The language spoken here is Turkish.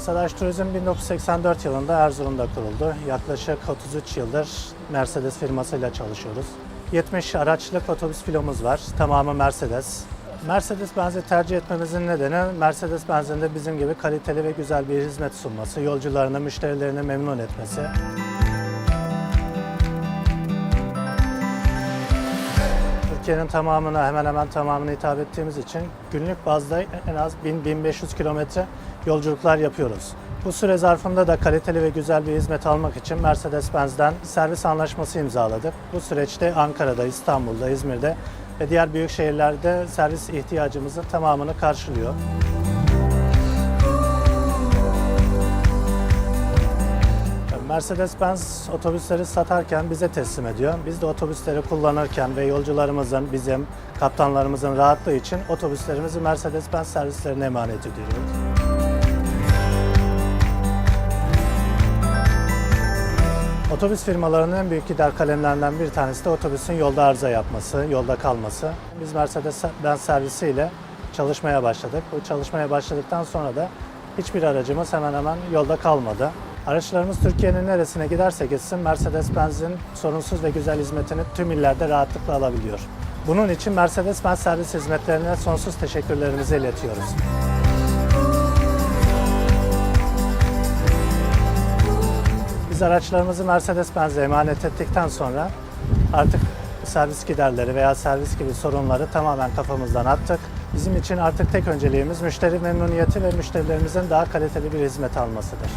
Sadaş Turizm 1984 yılında Erzurum'da kuruldu. Yaklaşık 33 yıldır Mercedes firmasıyla çalışıyoruz. 70 araçlık otobüs filomuz var. Tamamı Mercedes. Mercedes-Benz'i tercih etmemizin nedeni Mercedes-Benz'in de bizim gibi kaliteli ve güzel bir hizmet sunması, yolcularını, müşterilerini memnun etmesi. Türkiye'nin tamamına hemen hemen tamamına hitap ettiğimiz için günlük bazda en az 1000-1500 kilometre yolculuklar yapıyoruz. Bu süre zarfında da kaliteli ve güzel bir hizmet almak için Mercedes-Benz'den servis anlaşması imzaladık. Bu süreçte Ankara'da, İstanbul'da, İzmir'de ve diğer büyük şehirlerde servis ihtiyacımızın tamamını karşılıyor. Mercedes-Benz otobüsleri satarken bize teslim ediyor. Biz de otobüsleri kullanırken ve yolcularımızın, bizim kaptanlarımızın rahatlığı için otobüslerimizi Mercedes-Benz servislerine emanet ediyoruz. Otobüs firmalarının en büyük gider kalemlerinden bir tanesi de otobüsün yolda arıza yapması, yolda kalması. Biz Mercedes-Benz servisiyle çalışmaya başladık. Bu çalışmaya başladıktan sonra da hiçbir aracımız hemen hemen yolda kalmadı. Araçlarımız Türkiye'nin neresine giderse gitsin Mercedes-Benz'in sorunsuz ve güzel hizmetini tüm illerde rahatlıkla alabiliyor. Bunun için Mercedes-Benz servis hizmetlerine sonsuz teşekkürlerimizi iletiyoruz. Biz araçlarımızı Mercedes-Benz'e emanet ettikten sonra artık servis giderleri veya servis gibi sorunları tamamen kafamızdan attık. Bizim için artık tek önceliğimiz müşteri memnuniyeti ve müşterilerimizin daha kaliteli bir hizmet almasıdır.